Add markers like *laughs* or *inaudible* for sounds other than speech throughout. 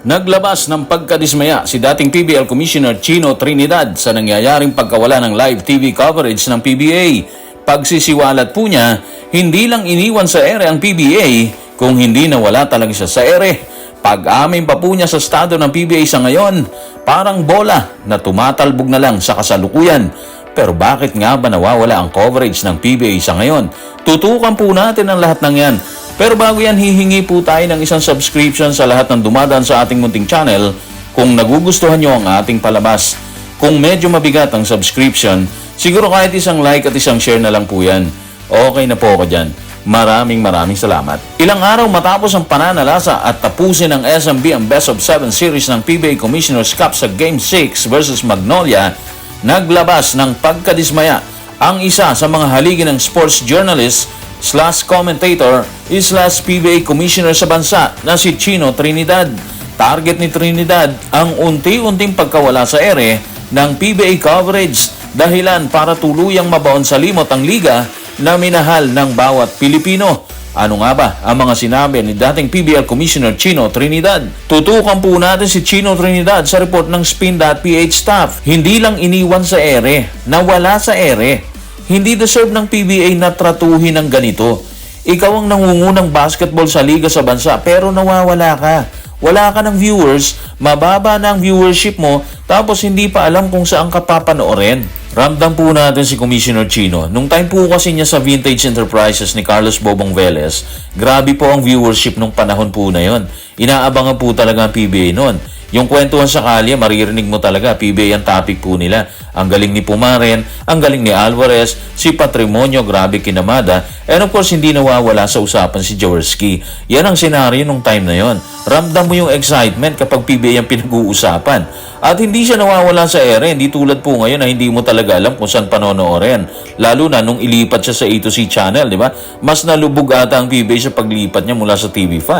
Naglabas ng pagkadismaya si dating PBL Commissioner Chino Trinidad sa nangyayaring pagkawala ng live TV coverage ng PBA. Pagsisiwalat po niya, hindi lang iniwan sa ere ang PBA kung hindi nawala talaga siya sa ere. Pag-amin pa po niya sa estado ng PBA sa ngayon, parang bola na tumatalbog na lang sa kasalukuyan. Pero bakit nga ba nawawala ang coverage ng PBA sa ngayon? Tutukan po natin ang lahat ng yan. Pero bago yan, hihingi po tayo ng isang subscription sa lahat ng dumadaan sa ating munting channel kung nagugustuhan nyo ang ating palabas. Kung medyo mabigat ang subscription, siguro kahit isang like at isang share na lang po yan. Okay na po ako dyan. Maraming maraming salamat. Ilang araw matapos ang pananalasa at tapusin ng SMB ang Best of 7 series ng PBA Commissioner's Cup sa Game 6 versus Magnolia, naglabas ng pagkadismaya ang isa sa mga haligi ng sports journalist slash commentator slash PBA Commissioner sa bansa na si Chino Trinidad. Target ni Trinidad ang unti-unting pagkawala sa ere ng PBA coverage dahilan para tuluyang mabaon sa limot ang liga na minahal ng bawat Pilipino. Ano nga ba ang mga sinabi ni dating PBL Commissioner Chino Trinidad? Tutukan po natin si Chino Trinidad sa report ng Spin.ph staff. Hindi lang iniwan sa ere, nawala sa ere. Hindi deserve ng PBA na tratuhin ng ganito. Ikaw ang nangungunang basketball sa liga sa bansa pero nawawala ka. Wala ka ng viewers, mababa na ang viewership mo, tapos hindi pa alam kung saan ka papanoorin. Ramdam po natin si Commissioner Chino. Nung time po kasi niya sa Vintage Enterprises ni Carlos Bobong Velez, grabe po ang viewership nung panahon po na yon. Inaabangan po talaga ang PBA noon. Yung kwentuhan sa kalye, maririnig mo talaga, PBA ang topic po nila. Ang galing ni Pumaren, ang galing ni Alvarez, si Patrimonio, grabe kinamada, and of course, hindi nawawala sa usapan si Jaworski. Yan ang senaryo nung time na yon. Ramdam mo yung excitement kapag PBA ang pinag-uusapan. At hindi siya nawawala sa ere, hindi tulad po ngayon na hindi mo talaga alam kung saan panonoorin. Lalo na nung ilipat siya sa A2C channel, di ba? Mas nalubog ata ang PBA sa paglipat niya mula sa TV5.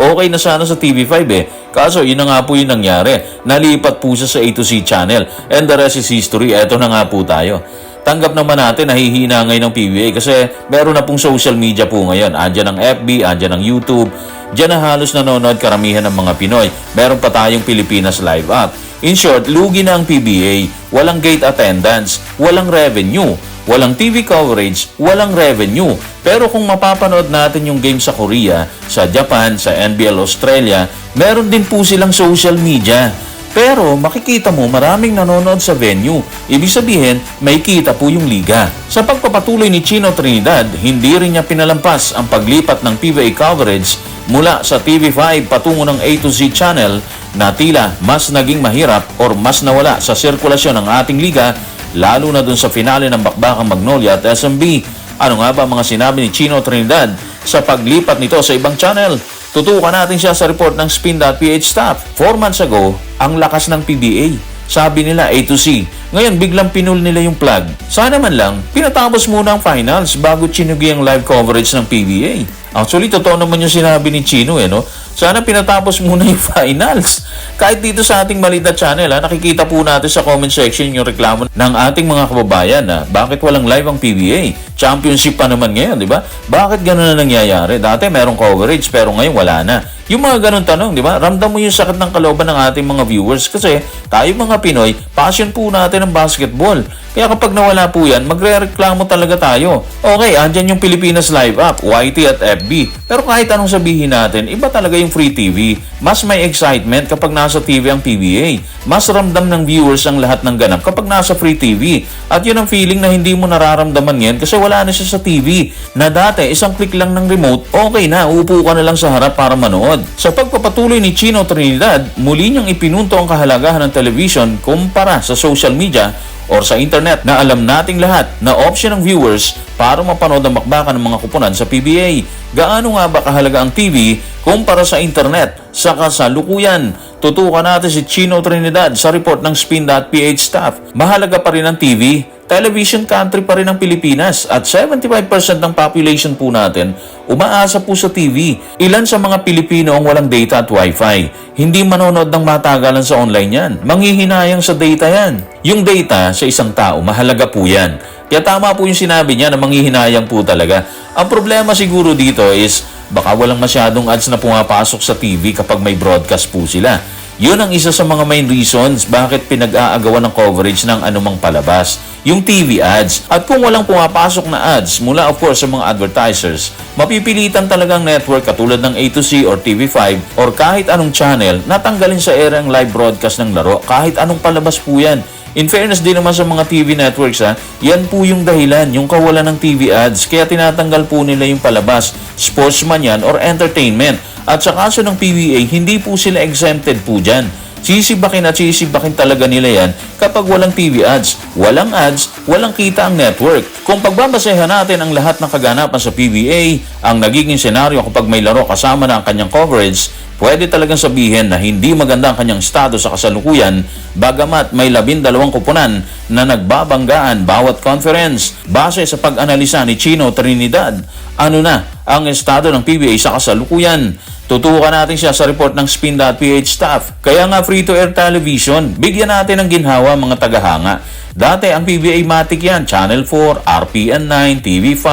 Okay na sana sa TV5 eh. Kaso yun na nga po yung nangyari. Nalipat po siya sa A2C channel. And the rest is history. Eto na nga po tayo. Tanggap naman natin nahihina ngayon ng PBA kasi meron na pong social media po ngayon. Andyan ang FB, andyan ang YouTube. Diyan na halos nanonood karamihan ng mga Pinoy. Meron pa tayong Pilipinas Live App. In short, lugi na ang PBA. Walang gate attendance, walang revenue, walang TV coverage, walang revenue. Pero kung mapapanood natin yung game sa Korea, sa Japan, sa NBL Australia, meron din po silang social media. Pero makikita mo maraming nanonood sa venue. Ibig sabihin, may kita po yung liga. Sa pagpapatuloy ni Chino Trinidad, hindi rin niya pinalampas ang paglipat ng PBA coverage mula sa TV5 patungo ng A to Z channel na tila mas naging mahirap or mas nawala sa sirkulasyon ng ating liga lalo na dun sa finale ng Bakbakang Magnolia at SMB. Ano nga ba mga sinabi ni Chino Trinidad sa paglipat nito sa ibang channel? Tutukan natin siya sa report ng Spin.ph staff. Four months ago, ang lakas ng PBA. Sabi nila A to C. Ngayon, biglang pinul nila yung plug. Sana man lang, pinatapos muna ang finals bago chinugi ang live coverage ng PBA. Actually, totoo naman yung sinabi ni Chino eh, no? Sana pinatapos muna yung *laughs* finals. Kahit dito sa ating Malita channel, ha, nakikita po natin sa comment section yung reklamo ng ating mga kababayan na bakit walang live ang PBA? Championship pa naman ngayon, di ba? Bakit ganun na nangyayari? Dati merong coverage pero ngayon wala na. Yung mga ganun tanong, di ba? Ramdam mo yung sakit ng kalooban ng ating mga viewers kasi tayo mga Pinoy, passion po natin ang basketball. Kaya kapag nawala po yan, magre-reklamo talaga tayo. Okay, andyan yung Pilipinas Live App, YT at FB. Pero kahit anong sabihin natin, iba talaga yung free TV. Mas may excitement kapag nasa TV ang PBA. Mas ramdam ng viewers ang lahat ng ganap kapag nasa free TV. At yun ang feeling na hindi mo nararamdaman yan kasi wala na siya sa TV. Na dati, isang click lang ng remote, okay na, upo ka na lang sa harap para manood. Sa pagpapatuloy ni Chino Trinidad, muli niyang ipinunto ang kahalagahan ng television kumpara sa social media or sa internet na alam nating lahat na option ng viewers para mapanood ang bakbakan ng mga kupunan sa PBA. Gaano nga ba kahalaga ang TV kumpara sa internet sa kasalukuyan? Tutukan natin si Chino Trinidad sa report ng Spin.ph staff. Mahalaga pa rin ang TV television country pa rin ang Pilipinas at 75% ng population po natin umaasa po sa TV. Ilan sa mga Pilipino ang walang data at wifi? Hindi manonood ng matagalan sa online yan. Manghihinayang sa data yan. Yung data sa isang tao, mahalaga po yan. Kaya tama po yung sinabi niya na manghihinayang po talaga. Ang problema siguro dito is baka walang masyadong ads na pumapasok sa TV kapag may broadcast po sila. Yun ang isa sa mga main reasons bakit pinag-aagawan ng coverage ng anumang palabas, yung TV ads. At kung walang pumapasok na ads mula of course sa mga advertisers, mapipilitan talagang network katulad ng A2C or TV5 or kahit anong channel na tanggalin sa era ang live broadcast ng laro kahit anong palabas po yan. In fairness din naman sa mga TV networks ha, yan po yung dahilan, yung kawalan ng TV ads. Kaya tinatanggal po nila yung palabas, sportsman yan or entertainment. At sa kaso ng PBA, hindi po sila exempted po dyan. Sisibakin at sisibakin talaga nila yan kapag walang TV ads. Walang ads, walang kita ang network. Kung pagbabasehan natin ang lahat ng kaganapan sa PBA, ang nagiging senaryo kapag may laro kasama na ang kanyang coverage, pwede talagang sabihin na hindi maganda ang kanyang estado sa kasalukuyan bagamat may labindalawang kupunan na nagbabanggaan bawat conference. Base sa pag-analisa ni Chino Trinidad, ano na ang estado ng PBA sa kasalukuyan? Tutukan natin siya sa report ng Spin.ph staff. Kaya nga free-to-air television, bigyan natin ng ginhawa mga tagahanga. Dati ang PBA Matic yan, Channel 4, RPN 9, TV5.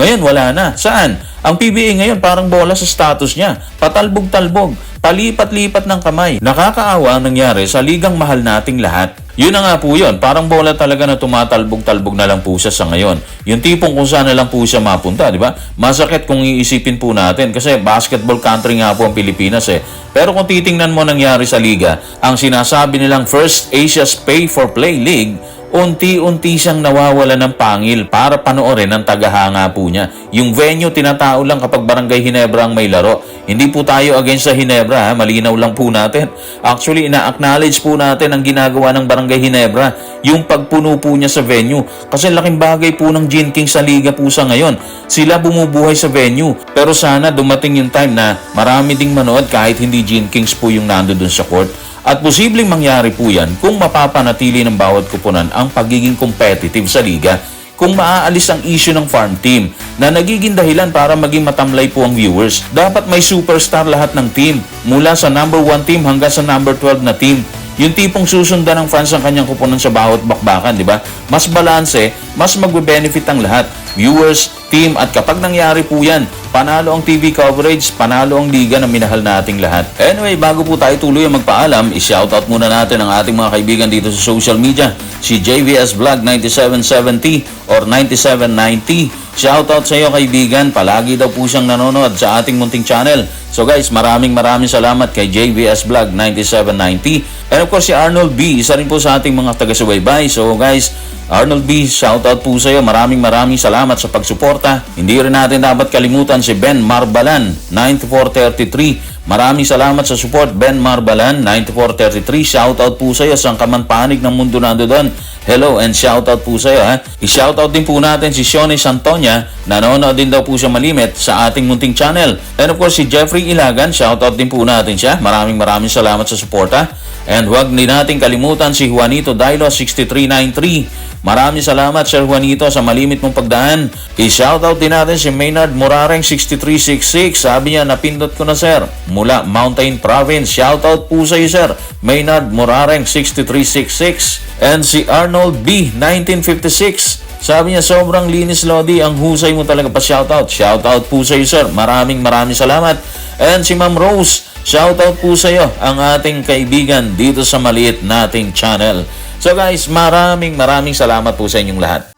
Ngayon wala na. Saan? Ang PBA ngayon parang bola sa status niya. Patalbog-talbog, palipat-lipat ng kamay. Nakakaawa ang nangyari sa ligang mahal nating lahat. Yun na nga po yun, parang bola talaga na tumatalbog-talbog na lang po siya sa ngayon. Yung tipong kung saan na lang po siya mapunta, di ba? Masakit kung iisipin po natin kasi basketball country nga po ang Pilipinas eh. Pero kung titingnan mo nangyari sa liga, ang sinasabi nilang First Asia's Pay for Play League, unti-unti siyang nawawala ng pangil para panoorin ng tagahanga po niya. Yung venue, tinatao lang kapag Barangay Hinebra ang may laro. Hindi po tayo against sa Hinebra, ha? malinaw lang po natin. Actually, ina-acknowledge po natin ang ginagawa ng Barangay Hinebra, yung pagpuno po niya sa venue. Kasi laking bagay po ng Gin King sa liga po sa ngayon. Sila bumubuhay sa venue. Pero sana dumating yung time na marami ding manood kahit hindi Gin Kings po yung nando dun sa court. At posibleng mangyari po yan kung mapapanatili ng bawat kupunan ang pagiging competitive sa liga kung maaalis ang issue ng farm team na nagiging dahilan para maging matamlay po ang viewers. Dapat may superstar lahat ng team mula sa number 1 team hanggang sa number 12 na team. Yung tipong susundan ng fans ang kanyang kupunan sa bawat bakbakan, di ba? Mas balanse, mas magbe-benefit ang lahat. Viewers, team, at kapag nangyari po yan, panalo ang TV coverage, panalo ang liga na minahal nating lahat. Anyway, bago po tayo tuloy ang magpaalam, i-shoutout muna natin ang ating mga kaibigan dito sa social media. Si JVS Vlog 9770 or 9790. Shoutout sa iyo kaibigan, palagi daw po siyang nanonood sa ating munting channel. So guys, maraming maraming salamat kay JVS Vlog 9790. And of course si Arnold B, isa rin po sa ating mga taga-subaybay. So guys, Arnold B, shoutout po sa iyo. Maraming maraming salamat sa pagsuporta. Hindi rin natin dapat kalimutan si Ben Marbalan, 9433. Maraming salamat sa support, Ben Marbalan, 9433. Shoutout po sa iyo sa kaman panig ng mundo nando doon. Hello and shoutout po sa iyo. Ha? I-shoutout din po natin si Shone Santonia. Nanonood din daw po siya malimit sa ating munting channel. And of course si Jeffrey Ilagan, shoutout din po natin siya. Maraming maraming salamat sa suporta. And huwag din natin kalimutan si Juanito Dailo 6393. Maraming salamat Sir Juanito sa malimit mong pagdaan. I-shoutout din natin si Maynard Murareng 6366. Sabi niya, napindot ko na sir. Mula Mountain Province. Shoutout po sa iyo sir. Maynard Murareng 6366. And si Arnold B 1956. Sabi niya, sobrang linis, Lodi. Ang husay mo talaga pa shoutout. Shoutout po sa iyo, sir. Maraming maraming salamat. And si Ma'am Rose, shoutout po sa iyo, ang ating kaibigan dito sa maliit nating channel. So guys, maraming maraming salamat po sa inyong lahat.